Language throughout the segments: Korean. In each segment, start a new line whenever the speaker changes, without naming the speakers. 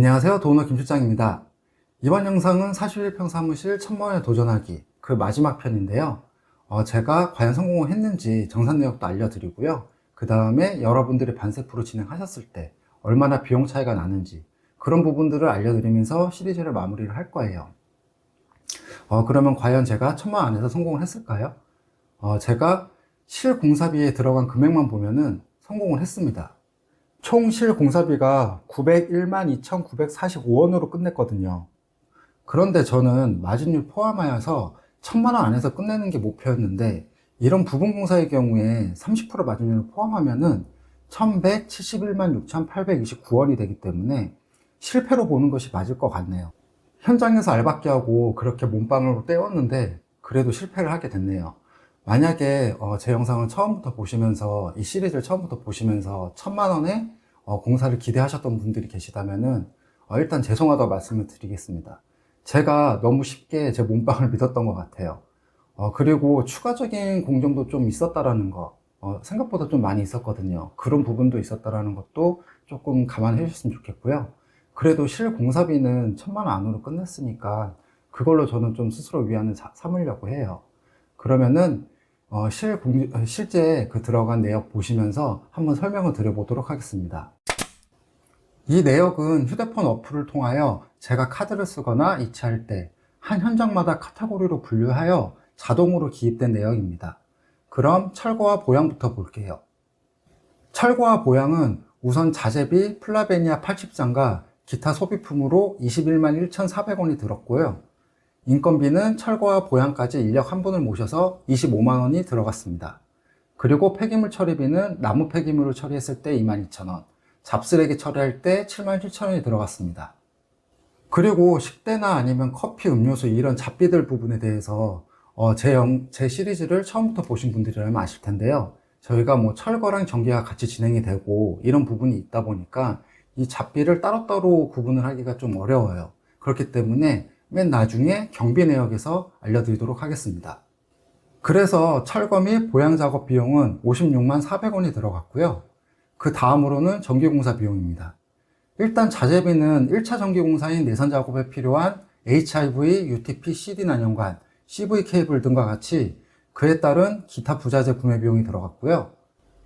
안녕하세요. 도너 김실장입니다. 이번 영상은 41평 사무실 천만원에 도전하기 그 마지막 편인데요. 어, 제가 과연 성공을 했는지 정산 내역도 알려드리고요. 그 다음에 여러분들이 반세프로 진행하셨을 때 얼마나 비용 차이가 나는지 그런 부분들을 알려드리면서 시리즈를 마무리를 할 거예요. 어, 그러면 과연 제가 천만 원 안에서 성공을 했을까요? 어, 제가 실공사비에 들어간 금액만 보면은 성공을 했습니다. 총 실공사비가 901만 2,945원으로 끝냈거든요. 그런데 저는 마진율 포함하여서 1000만 원 안에서 끝내는 게 목표였는데 이런 부분 공사의 경우에 30% 마진율을 포함하면은 1171만 6,829원이 되기 때문에 실패로 보는 것이 맞을 것 같네요. 현장에서 알바끼 하고 그렇게 몸빵으로 때웠는데 그래도 실패를 하게 됐네요. 만약에 어, 제 영상을 처음부터 보시면서 이 시리즈를 처음부터 보시면서 천만 원의 어, 공사를 기대하셨던 분들이 계시다면은 어, 일단 죄송하다고 말씀을 드리겠습니다. 제가 너무 쉽게 제 몸빵을 믿었던 것 같아요. 어, 그리고 추가적인 공정도 좀 있었다라는 거 어, 생각보다 좀 많이 있었거든요. 그런 부분도 있었다라는 것도 조금 감안해 주셨으면 좋겠고요. 그래도 실 공사비는 천만 원 안으로 끝냈으니까 그걸로 저는 좀 스스로 위안을 자- 삼으려고 해요. 그러면은 어, 실 공, 어, 실제 그 들어간 내역 보시면서 한번 설명을 드려보도록 하겠습니다. 이 내역은 휴대폰 어플을 통하여 제가 카드를 쓰거나 이체할 때 한 현장마다 카테고리로 분류하여 자동으로 기입된 내역입니다. 그럼 철거와 보양부터 볼게요. 철거와 보양은 우선 자재비 플라베니아 80장과 기타 소비품으로 21만 1,400원이 들었고요. 인건비는 철거와 보양까지 인력 한 분을 모셔서 25만 원이 들어갔습니다. 그리고 폐기물 처리비는 나무 폐기물을 처리했을 때 22,000원, 잡쓰레기 처리할 때 77,000원이 들어갔습니다. 그리고 식대나 아니면 커피, 음료수 이런 잡비들 부분에 대해서 어, 제, 영, 제 시리즈를 처음부터 보신 분들이라면 아실 텐데요. 저희가 뭐 철거랑 전기가 같이 진행이 되고 이런 부분이 있다 보니까 이 잡비를 따로따로 구분을 하기가 좀 어려워요. 그렇기 때문에 맨 나중에 경비 내역에서 알려드리도록 하겠습니다. 그래서 철거 및 보양 작업 비용은 56만 400원이 들어갔고요. 그 다음으로는 전기공사 비용입니다. 일단 자재비는 1차 전기공사인 내선 작업에 필요한 HIV, UTP, CD 난연관, CV 케이블 등과 같이 그에 따른 기타 부자재 구매 비용이 들어갔고요.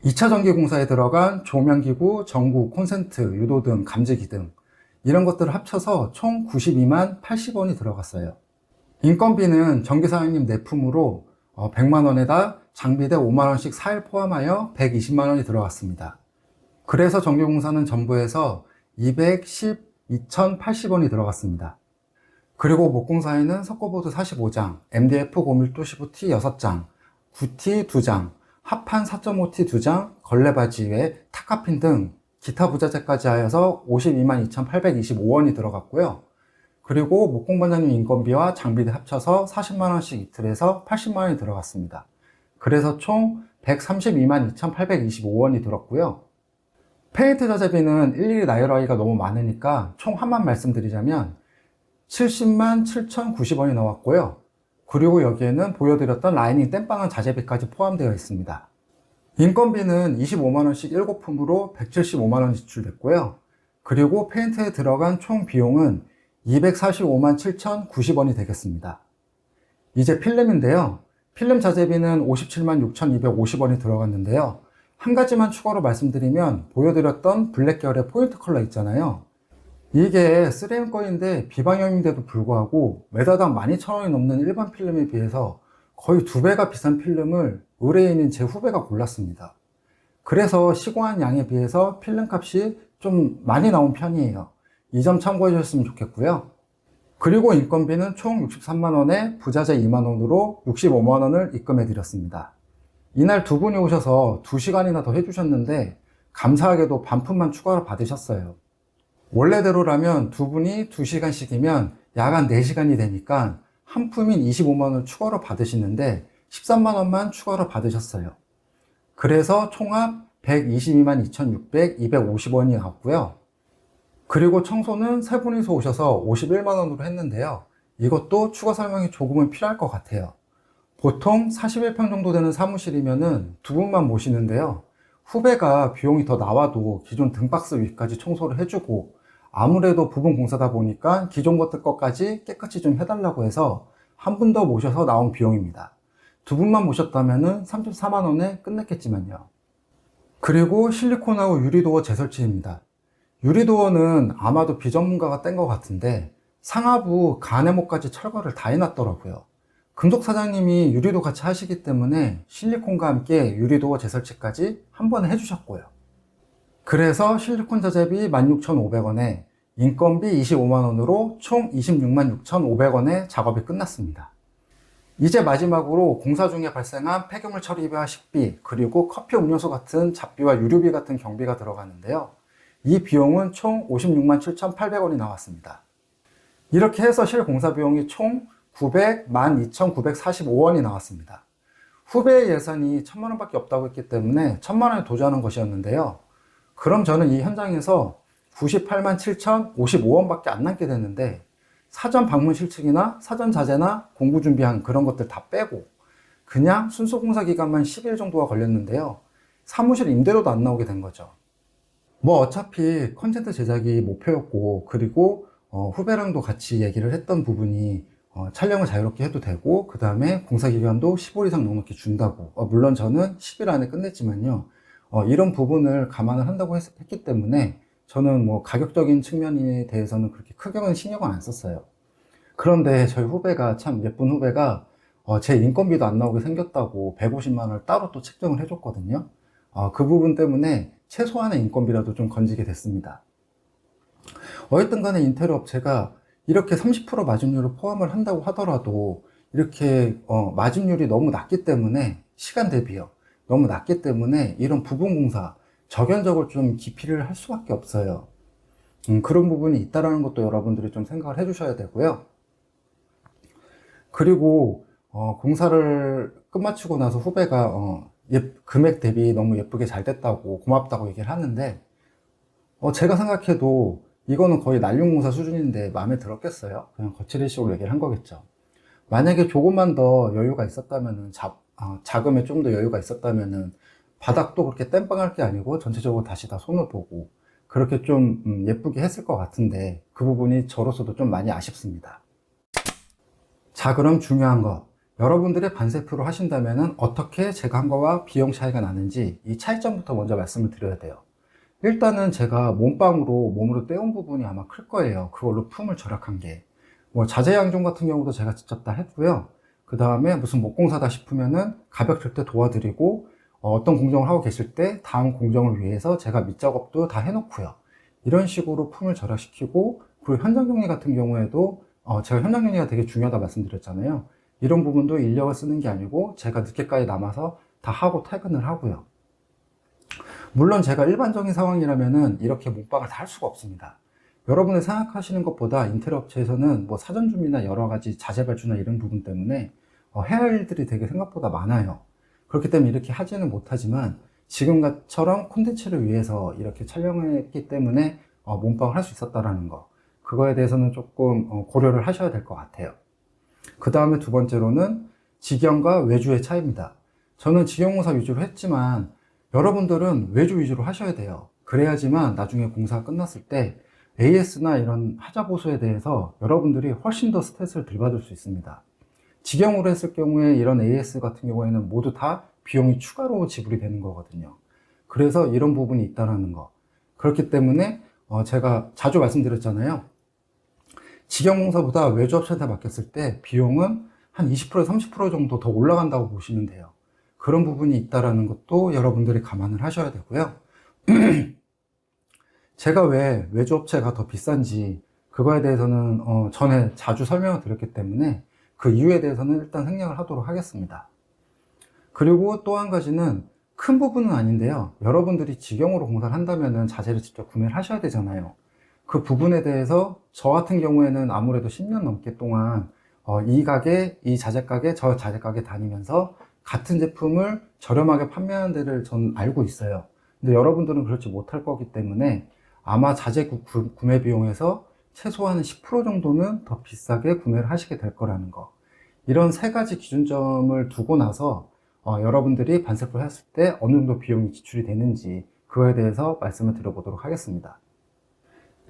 2차 전기공사에 들어간 조명기구, 전구, 콘센트, 유도 등, 감지기 등 이런 것들을 합쳐서 총 92만 80원이 들어갔어요. 인건비는 전기사장님 내품으로 100만 원에다 장비대 5만 원씩 4일 포함하여 120만 원이 들어갔습니다. 그래서 전기공사는 전부에서 212,080원이 들어갔습니다. 그리고 목공사에는 석고보드 45장, MDF 고밀도 15T 6장, 9T 2장, 합판 4.5T 2장, 걸레바지 외 타카핀 등 기타 부자재까지 하여서 52만 2,825원이 들어갔고요. 그리고 목공반장님 인건비와 장비대 합쳐서 40만원씩 이틀에서 80만원이 들어갔습니다. 그래서 총 132만 2,825원이 들었고요. 페인트 자재비는 일일이 나열하기가 너무 많으니까 총 한만 말씀드리자면 70만 7,090원이 나왔고요. 그리고 여기에는 보여드렸던 라이닝 땜빵한 자재비까지 포함되어 있습니다. 인건비는 25만원씩 7품으로 175만원 지출됐고요. 그리고 페인트에 들어간 총 비용은 245만 7,090원이 되겠습니다. 이제 필름인데요. 필름 자재비는 57만 6,250원이 들어갔는데요. 한 가지만 추가로 말씀드리면 보여드렸던 블랙 계열의 포인트 컬러 있잖아요. 이게 3M 거인데 비방염인데도 불구하고 매다당 12,000원이 넘는 일반 필름에 비해서 거의 두 배가 비싼 필름을 의뢰인인 제 후배가 골랐습니다. 그래서 시공한 양에 비해서 필름 값이 좀 많이 나온 편이에요. 이 점 참고해 주셨으면 좋겠고요. 그리고 인건비는 총 63만원에 부자재 2만원으로 65만원을 입금해 드렸습니다. 이날 두 분이 오셔서 2시간이나 더 해주셨는데 감사하게도 반품만 추가로 받으셨어요. 원래대로라면 두 분이 2시간씩이면 야간 4시간이 되니까 한 품인 25만원을 추가로 받으시는데 13만 원만 추가로 받으셨어요. 그래서 총합 122만 2,600, 250원이 나왔고요. 그리고 청소는 세 분이서 오셔서 51만 원으로 했는데요. 이것도 추가 설명이 조금은 필요할 것 같아요. 보통 41평 정도 되는 사무실이면은 두 분만 모시는데요. 후배가 비용이 더 나와도 기존 등박스 위까지 청소를 해주고 아무래도 부분 공사다 보니까 기존 것들 것까지 깨끗이 좀 해달라고 해서 한 분 더 모셔서 나온 비용입니다. 두 분만 모셨다면 34만원에 끝냈겠지만요. 그리고 실리콘하고 유리도어 재설치입니다. 유리도어는 아마도 비전문가가 뗀 것 같은데 상하부 가네모까지 철거를 다 해놨더라고요. 금속 사장님이 유리도 같이 하시기 때문에 실리콘과 함께 유리도어 재설치까지 한 번에 해주셨고요. 그래서 실리콘 자재비 16,500원에 인건비 25만원으로 총 26만 6,500원에 작업이 끝났습니다. 이제 마지막으로 공사 중에 발생한 폐기물 처리비와 식비, 그리고 커피 음료수 같은 잡비와 유류비 같은 경비가 들어가는데요. 이 비용은 총 56만 7,800원이 나왔습니다. 이렇게 해서 실공사 비용이 총 900만 2,945원이 나왔습니다. 후배의 예산이 1천만 원밖에 없다고 했기 때문에 1천만 원에 도전한 것이었는데요. 그럼 저는 이 현장에서 98만 7,055원밖에 안 남게 됐는데 사전 방문 실측이나 사전 자재나 공부 준비한 그런 것들 다 빼고 그냥 순수 공사 기간만 10일 정도가 걸렸는데요. 사무실 임대료도 안 나오게 된 거죠. 뭐 어차피 컨텐츠 제작이 목표였고 그리고 어, 후배랑도 같이 얘기를 했던 부분이 어, 촬영을 자유롭게 해도 되고 그 다음에 공사 기간도 10월 이상 넉넉히 준다고 어, 물론 저는 10일 안에 끝냈지만요 어, 이런 부분을 감안을 한다고 했, 기 때문에 저는 뭐 가격적인 측면에 대해서는 그렇게 크게는 신경을 안 썼어요. 그런데 저희 후배가 참 예쁜 후배가 어, 제 인건비도 안 나오게 생겼다고 150만 원을 따로 또 책정을 해줬거든요. 어, 그 부분 때문에 최소한의 인건비라도 좀 건지게 됐습니다. 어쨌든 간에 인테리어 업체가 이렇게 30% 마진율을 포함을 한다고 하더라도 이렇게 어, 마진율이 너무 낮기 때문에 시간 대비요. 너무 낮기 때문에 이런 부분 공사 적연적으로 좀 기피를 할 수밖에 없어요 음, 그런 부분이 있다라는 것도 여러분들이 좀 생각을 해 주셔야 되고요 그리고 어, 공사를 끝마치고 나서 후배가 어, 예, 금액 대비 너무 예쁘게 잘 됐다고 고맙다고 얘기를 하는데 어, 제가 생각해도 이거는 거의 난룡공사 수준인데 마음에 들었겠어요? 그냥 거칠이식으로 얘기를 한 거겠죠. 만약에 조금만 더 여유가 있었다면은 자, 어, 자금에 좀 더 여유가 있었다면은 바닥도 그렇게 땜빵할 게 아니고 전체적으로 다시 다 손을 보고 그렇게 좀 음, 예쁘게 했을 것 같은데 그 부분이 저로서도 좀 많이 아쉽습니다. 자 그럼 중요한 거 여러분들의 반세표로 하신다면은 어떻게 제가 한 거와 비용 차이가 나는지 이 차이점부터 먼저 말씀을 드려야 돼요. 일단은 제가 몸빵으로 몸으로 떼온 부분이 아마 클 거예요. 그걸로 품을 절약한 게. 뭐 자재 양종 같은 경우도 제가 직접 다 했고요. 그 다음에 무슨 목공사다 싶으면은 가벽 칠때 도와드리고 어, 떤 공정을 하고 계실 때 다음 공정을 위해서 제가 밑작업도 다 해놓고요. 이런 식으로 품을 절약시키고 그리고 현장 정리 같은 경우에도 어, 제가 현장 정리가 되게 중요하다 말씀드렸잖아요. 이런 부분도 인력을 쓰는 게 아니고 제가 늦게까지 남아서 다 하고 퇴근을 하고요. 물론 제가 일반적인 상황이라면은 이렇게 몸빵을 다 할 수가 없습니다. 여러분이 생각하시는 것보다 인테리어 업체에서는 뭐 사전 준비나 여러 가지 자재 발주나 이런 부분 때문에 어, 해야 할 일들이 되게 생각보다 많아요. 그렇기 때문에 이렇게 하지는 못하지만 지금처럼 콘텐츠를 위해서 이렇게 촬영했기 때문에 어, 몸빵을 할 수 있었다라는 거. 그거에 대해서는 조금 어, 고려를 하셔야 될 것 같아요. 그 다음에 두 번째로는 직영과 외주의 차이입니다. 저는 직영공사 위주로 했지만 여러분들은 외주 위주로 하셔야 돼요. 그래야지만 나중에 공사가 끝났을 때 AS나 이런 하자 보수에 대해서 여러분들이 훨씬 더 스트레스를 덜 받을 수 있습니다. 직영으로 했을 경우에 이런 AS 같은 경우에는 모두 다 비용이 추가로 지불이 되는 거거든요. 그래서 이런 부분이 있다는 거. 그렇기 때문에 어 제가 자주 말씀드렸잖아요. 직영공사보다 외주업체한테 맡겼을 때 비용은 한 20%에서 30% 정도 더 올라간다고 보시면 돼요. 그런 부분이 있다라는 것도 여러분들이 감안을 하셔야 되고요. 제가 왜 외주업체가 더 비싼지 그거에 대해서는 어, 전에 자주 설명을 드렸기 때문에 그 이유에 대해서는 일단 생략을 하도록 하겠습니다. 그리고 또 한 가지는 큰 부분은 아닌데요. 여러분들이 직영으로 공사를 한다면 자재를 직접 구매를 하셔야 되잖아요. 그 부분에 대해서 저 같은 경우에는 아무래도 10년 넘게 동안 어, 이 가게, 이 자재 가게, 저 자재 가게 다니면서 같은 제품을 저렴하게 판매하는 데를 전 알고 있어요. 근데 여러분들은 그렇지 못할 거기 때문에 아마 자재 구, 구매 비용에서 최소한 10% 정도는 더 비싸게 구매를 하시게 될 거라는 거. 이런 세 가지 기준점을 두고 나서 어, 여러분들이 반세표를 했을 때 어느 정도 비용이 지출이 되는지 그거에 대해서 말씀을 드려보도록 하겠습니다.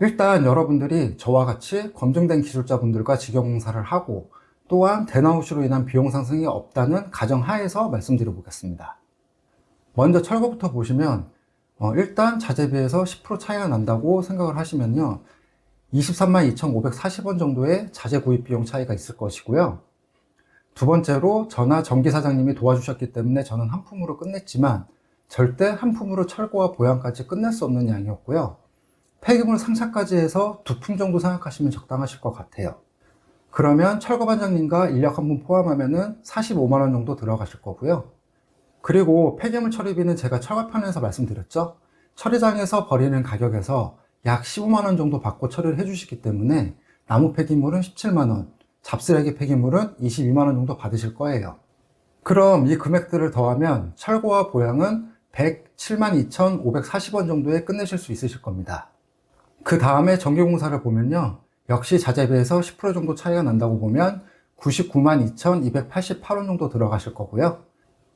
일단 여러분들이 저와 같이 검증된 기술자분들과 직영공사를 하고 또한 대나우시로 인한 비용 상승이 없다는 가정하에서 말씀드려 보겠습니다. 먼저 철거부터 보시면 어, 일단 자재비에서 10% 차이가 난다고 생각을 하시면요. 23만 2,540원 정도의 자재 구입 비용 차이가 있을 것이고요. 두 번째로 저나 전기 사장님이 도와주셨기 때문에 저는 한 품으로 끝냈지만 절대 한 품으로 철거와 보양까지 끝낼 수 없는 양이었고요. 폐기물 상차까지 해서 두 품 정도 생각하시면 적당하실 것 같아요. 그러면 철거 반장님과 인력 한 분 포함하면은 45만 원 정도 들어가실 거고요. 그리고 폐기물 처리비는 제가 철거편에서 말씀드렸죠. 처리장에서 버리는 가격에서 약 15만 원 정도 받고 처리를 해주시기 때문에 나무 폐기물은 17만 원, 잡쓰레기 폐기물은 22만원 정도 받으실 거예요. 그럼 이 금액들을 더하면 철거와 보양은 107만 2,540원 정도에 끝내실 수 있으실 겁니다. 그 다음에 전기공사를 보면요. 역시 자재비에서 10% 정도 차이가 난다고 보면 99만 2,288원 정도 들어가실 거고요.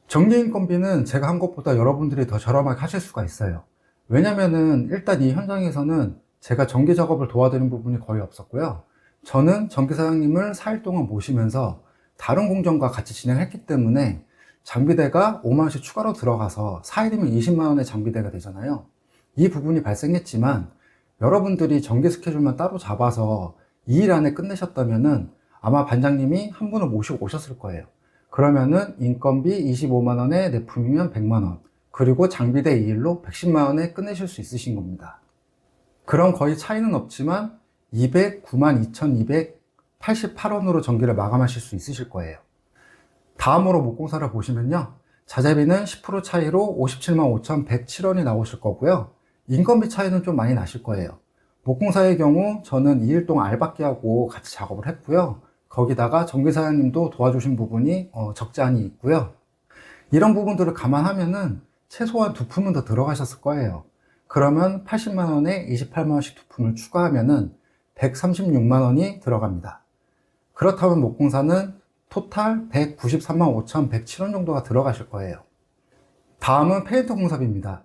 전기인건비는 제가 한 것보다 여러분들이 더 저렴하게 하실 수가 있어요. 왜냐면은 일단 이 현장에서는 제가 전기 작업을 도와드린 부분이 거의 없었고요. 저는 전기 사장님을 4일 동안 모시면서 다른 공정과 같이 진행했기 때문에 장비대가 5만 원씩 추가로 들어가서 4일이면 20만 원의 장비대가 되잖아요. 이 부분이 발생했지만 여러분들이 전기 스케줄만 따로 잡아서 2일 안에 끝내셨다면은 아마 반장님이 한 분을 모시고 오셨을 거예요. 그러면은 인건비 25만 원에 내품이면 100만 원, 그리고 장비대 2일로 110만 원에 끝내실 수 있으신 겁니다. 그럼 거의 차이는 없지만 209만 2288원으로 전기를 마감하실 수 있으실 거예요. 다음으로 목공사를 보시면요. 자재비는 10% 차이로 57만 5,107원이 나오실 거고요. 인건비 차이는 좀 많이 나실 거예요. 목공사의 경우 저는 2일 동안 알바끼 하고 같이 작업을 했고요. 거기다가 전기사장님도 도와주신 부분이 어, 적지 않이 있고요. 이런 부분들을 감안하면은 최소한 두 품은 더 들어가셨을 거예요. 그러면 80만원에 28만원씩 두 품을 추가하면은 136만 원이 들어갑니다. 그렇다면 목공사는 토탈 193만 5,107원 정도가 들어가실 거예요. 다음은 페인트 공사비입니다.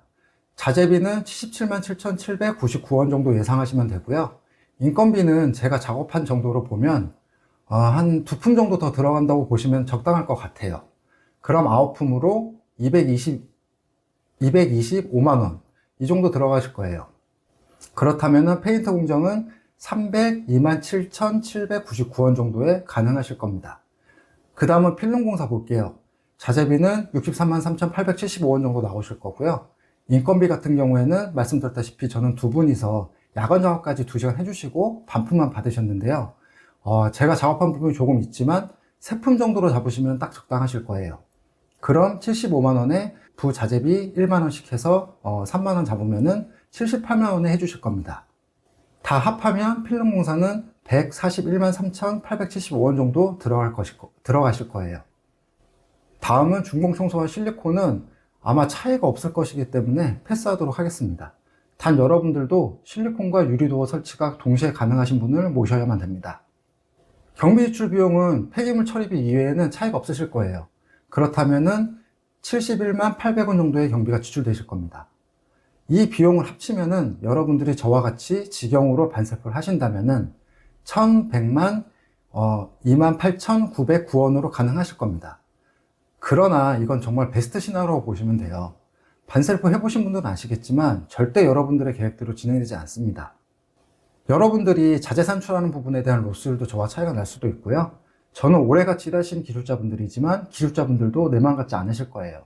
자재비는 77만 7,799원 정도 예상하시면 되고요. 인건비는 제가 작업한 정도로 보면 어, 한두 품 정도 더 들어간다고 보시면 적당할 것 같아요. 그럼 아홉 품으로 220, 225만원 이 정도 들어가실 거예요. 그렇다면 페인트 공정은 302만 7,799원 정도에 가능하실 겁니다. 그 다음은 필름 공사 볼게요. 자재비는 63만 3,875원 정도 나오실 거고요. 인건비 같은 경우에는 말씀드렸다시피 저는 두 분이서 야간 작업까지 2시간 해주시고 반품만 받으셨는데요. 어, 제가 작업한 부분이 조금 있지만 세품 정도로 잡으시면 딱 적당하실 거예요. 그럼 75만원에 부자재비 1만원씩 해서 어, 3만원 잡으면은 78만원에 해주실 겁니다. 다 합하면 필름 공사는 141만 3,875원 정도 들어갈 것이, 들어가실 거예요. 다음은 중공 청소와 실리콘은 아마 차이가 없을 것이기 때문에 패스하도록 하겠습니다. 단 여러분들도 실리콘과 유리도어 설치가 동시에 가능하신 분을 모셔야만 됩니다. 경비 지출 비용은 폐기물 처리비 이외에는 차이가 없으실 거예요. 그렇다면은 71만 800원 정도의 경비가 지출되실 겁니다. 이 비용을 합치면은 여러분들이 저와 같이 직영으로 반세포를 하신다면은 1100만 어, 28,909원으로 가능하실 겁니다. 그러나 이건 정말 베스트 시나리오로 보시면 돼요. 반셀프 해보신 분들은 아시겠지만 절대 여러분들의 계획대로 진행되지 않습니다. 여러분들이 자재 산출하는 부분에 대한 로스율도 저와 차이가 날 수도 있고요. 저는 오래같이 일하신 기술자분들이지만 기술자분들도 내맘 같지 않으실 거예요.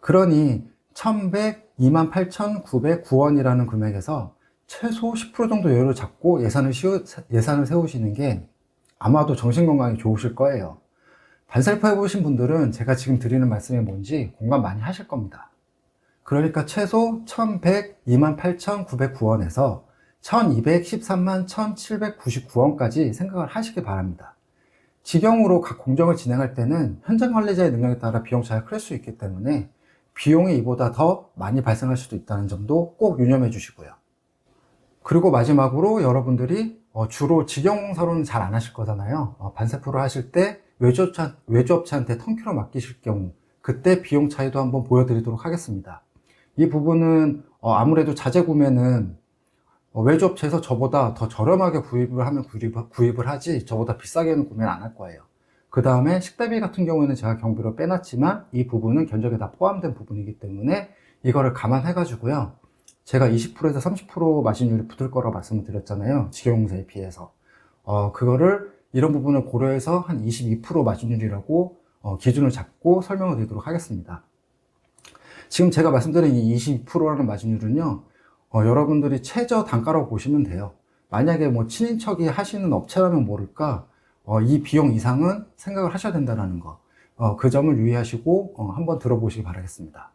그러니 1128,909원이라는 금액에서 최소 10% 정도 여유를 잡고 예산을, 시우, 예산을 세우시는 게 아마도 정신건강에 좋으실 거예요. 반셀프 해보신 분들은 제가 지금 드리는 말씀이 뭔지 공감 많이 하실 겁니다. 그러니까 최소 1128,909원에서 1213만 1799원까지 생각을 하시기 바랍니다. 직영으로 각 공정을 진행할 때는 현장 관리자의 능력에 따라 비용 차이가 클 수 있기 때문에 비용이 이보다 더 많이 발생할 수도 있다는 점도 꼭 유념해 주시고요. 그리고 마지막으로 여러분들이 어, 주로 직영공사로는 잘 안 하실 거잖아요. 어, 반세프를 하실 때 외주업체, 외주업체한테 턴키로 맡기실 경우 그때 비용 차이도 한번 보여드리도록 하겠습니다. 이 부분은 어, 아무래도 자재 구매는 어, 외주업체에서 저보다 더 저렴하게 구입을 하면 구입, 구입을 하지 저보다 비싸게는 구매를 안 할 거예요. 그 다음에 식대비 같은 경우에는 제가 경비로 빼놨지만 이 부분은 견적에 다 포함된 부분이기 때문에 이거를 감안해 가지고요. 제가 20%에서 30% 마진율이 붙을 거라고 말씀을 드렸잖아요. 직영공사에 비해서. 어, 그거를 이런 부분을 고려해서 한 22% 마진율이라고 어, 기준을 잡고 설명을 드리도록 하겠습니다. 지금 제가 말씀드린 이 22%라는 마진율은요, 어, 여러분들이 최저 단가라고 보시면 돼요. 만약에 뭐 친인척이 하시는 업체라면 모를까, 어, 이 비용 이상은 생각을 하셔야 된다는 거. 어, 그 점을 유의하시고 어, 한번 들어보시기 바라겠습니다.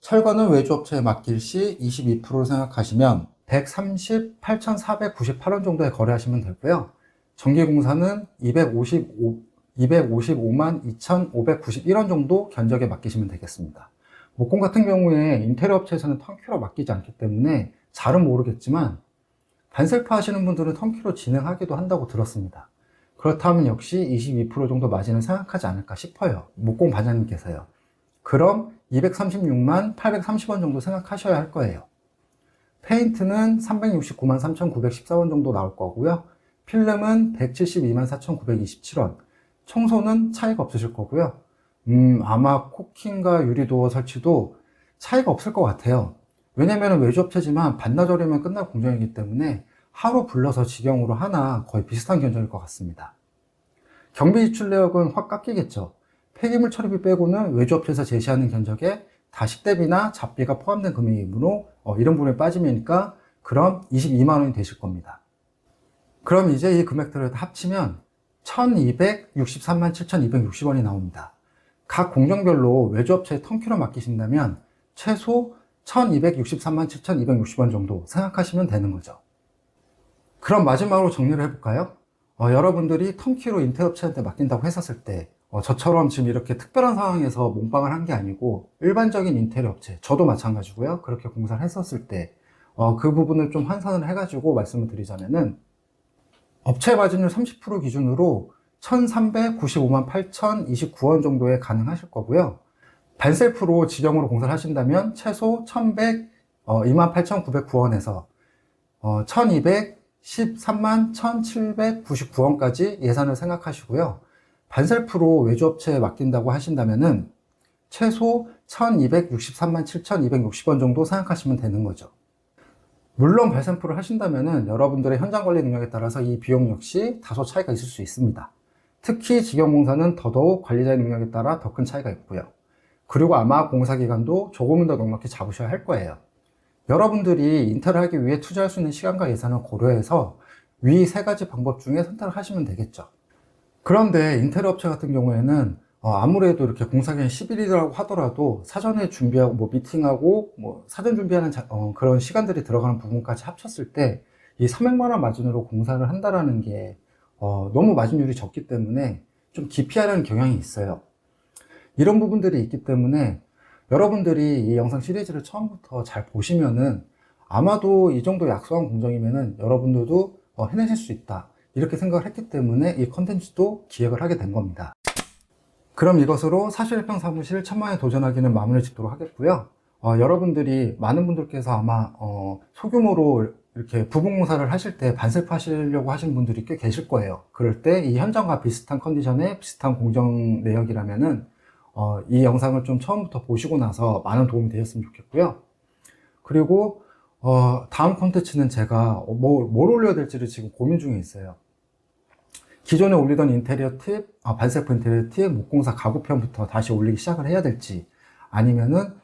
철거는 외주업체에 맡길 시 22%를 생각하시면 138,498원 정도에 거래하시면 되고요. 전기공사는 255, 255만 2,591원 정도 견적에 맡기시면 되겠습니다. 목공 같은 경우에 인테리어 업체에서는 턴키로 맡기지 않기 때문에 잘은 모르겠지만 반셀프 하시는 분들은 턴키로 진행하기도 한다고 들었습니다. 그렇다면 역시 22% 정도 마진을 생각하지 않을까 싶어요. 목공 반장님께서요. 그럼 236만 830원 정도 생각하셔야 할 거예요. 페인트는 369만 3,914원 정도 나올 거고요. 필름은 172만 4,927원. 청소는 차이가 없으실 거고요. 음, 아마 코킹과 유리도어 설치도 차이가 없을 것 같아요. 왜냐면 외주업체지만 반나절이면 끝날 공정이기 때문에 하루 불러서 직영으로 하나 거의 비슷한 견적일 것 같습니다. 경비 지출 내역은 확 깎이겠죠. 폐기물 처리비 빼고는 외주업체에서 제시하는 견적에 다식대비나 잡비가 포함된 금액이므로 어, 이런 부분에 빠지니까 그럼 22만 원이 되실 겁니다. 그럼 이제 이 금액들을 다 합치면 1263만 7,260원이 나옵니다. 각 공정별로 외주업체에 턴키로 맡기신다면 최소 1263만 7,260원 정도 생각하시면 되는 거죠. 그럼 마지막으로 정리를 해볼까요? 어, 여러분들이 턴키로 인테리어업체한테 맡긴다고 했었을 때 어, 저처럼 지금 이렇게 특별한 상황에서 몸빵을 한 게 아니고 일반적인 인테리어 업체 저도 마찬가지고요 그렇게 공사를 했었을 때 어, 그 부분을 좀 환산을 해가지고 말씀을 드리자면은 업체 마진율 30% 기준으로 1395만 8,029원 정도에 가능하실 거고요. 반셀프로 직영으로 공사를 하신다면 최소 1102만 8,909원에서 어, 1213만 1,799원까지 예산을 생각하시고요. 반셀프로 외주업체에 맡긴다고 하신다면은 최소 1263만 7,260원 정도 생각하시면 되는 거죠. 물론 발샘프를 하신다면은 여러분들의 현장 관리 능력에 따라서 이 비용 역시 다소 차이가 있을 수 있습니다. 특히 직영공사는 더더욱 관리자의 능력에 따라 더 큰 차이가 있고요. 그리고 아마 공사 기간도 조금은 더 넉넉히 잡으셔야 할 거예요. 여러분들이 인테를 하기 위해 투자할 수 있는 시간과 예산을 고려해서 위 세 가지 방법 중에 선택을 하시면 되겠죠. 그런데 인테리어 업체 같은 경우에는 어, 아무래도 이렇게 공사 기간 10일이라고 하더라도 사전에 준비하고 뭐 미팅하고 뭐 사전 준비하는 자, 어, 그런 시간들이 들어가는 부분까지 합쳤을 때 이 300만 원 마진으로 공사를 한다라는 게 어, 너무 마진율이 적기 때문에 좀 기피하려는 경향이 있어요. 이런 부분들이 있기 때문에 여러분들이 이 영상 시리즈를 처음부터 잘 보시면은 아마도 이 정도 약소한 공정이면은 여러분들도 어, 해내실 수 있다. 이렇게 생각을 했기 때문에 이 컨텐츠도 기획을 하게 된 겁니다. 그럼 이것으로 사실평 사무실 천만에 도전하기는 마무리 짓도록 하겠고요. 어, 여러분들이 많은 분들께서 아마 어, 소규모로 이렇게 부분공사를 하실 때 반셀프 하시려고 하시는 분들이 꽤 계실 거예요. 그럴 때 이 현장과 비슷한 컨디션의 비슷한 공정 내역이라면은 어, 이 영상을 좀 처음부터 보시고 나서 많은 도움이 되셨으면 좋겠고요. 그리고 어, 다음 콘텐츠는 제가 뭐, 뭘 올려야 될지를 지금 고민 중에 있어요. 기존에 올리던 인테리어 팁, 아, 반셀프 인테리어 팁, 목공사 가구편부터 다시 올리기 시작을 해야 될지, 아니면은,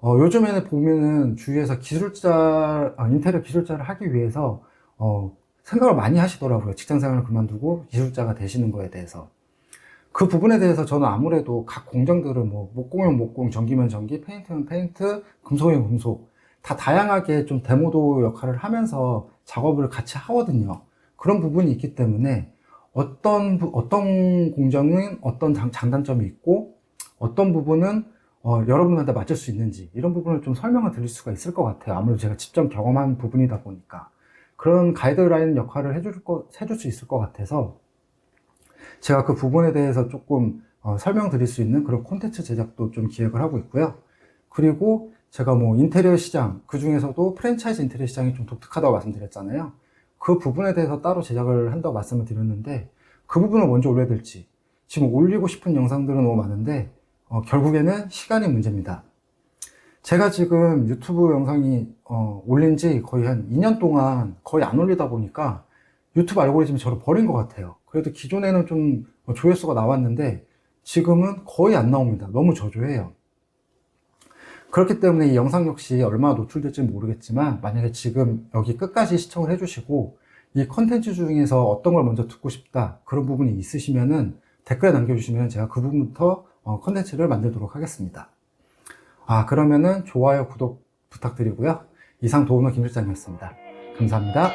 어, 요즘에는 보면은 주위에서 기술자, 아, 인테리어 기술자를 하기 위해서, 어, 생각을 많이 하시더라고요. 직장 생활을 그만두고 기술자가 되시는 거에 대해서. 그 부분에 대해서 저는 아무래도 각 공정들을 뭐, 목공이면 목공, 전기면 전기, 페인트면 페인트, 금속이면 금속, 다 다양하게 좀 데모도 역할을 하면서 작업을 같이 하거든요. 그런 부분이 있기 때문에 어떤, 부- 어떤 공정은 어떤 장, 장단점이 있고 어떤 부분은 어, 여러분한테 맞을 수 있는지 이런 부분을 좀 설명을 드릴 수가 있을 것 같아요. 아무래도 제가 직접 경험한 부분이다 보니까 그런 가이드라인 역할을 해줄 거, 해줄 수 있을 것 같아서 제가 그 부분에 대해서 조금 어, 설명드릴 수 있는 그런 콘텐츠 제작도 좀 기획을 하고 있고요. 그리고 제가 뭐 인테리어 시장, 그 중에서도 프랜차이즈 인테리어 시장이 좀 독특하다고 말씀드렸잖아요. 그 부분에 대해서 따로 제작을 한다고 말씀을 드렸는데, 그 부분을 먼저 올려야 될지, 지금 올리고 싶은 영상들은 너무 많은데, 어, 결국에는 시간이 문제입니다. 제가 지금 유튜브 영상이 어, 올린 지 거의 한 2년 동안 거의 안 올리다 보니까 유튜브 알고리즘이 저를 버린 것 같아요. 그래도 기존에는 좀 조회수가 나왔는데 지금은 거의 안 나옵니다. 너무 저조해요. 그렇기 때문에 이 영상 역시 얼마나 노출될지 모르겠지만 만약에 지금 여기 끝까지 시청을 해주시고 이 컨텐츠 중에서 어떤 걸 먼저 듣고 싶다 그런 부분이 있으시면은 댓글에 남겨주시면 제가 그 부분부터 어, 컨텐츠를 만들도록 하겠습니다. 아 그러면은 좋아요 구독 부탁드리고요. 이상 도우너 김실장이었습니다. 감사합니다.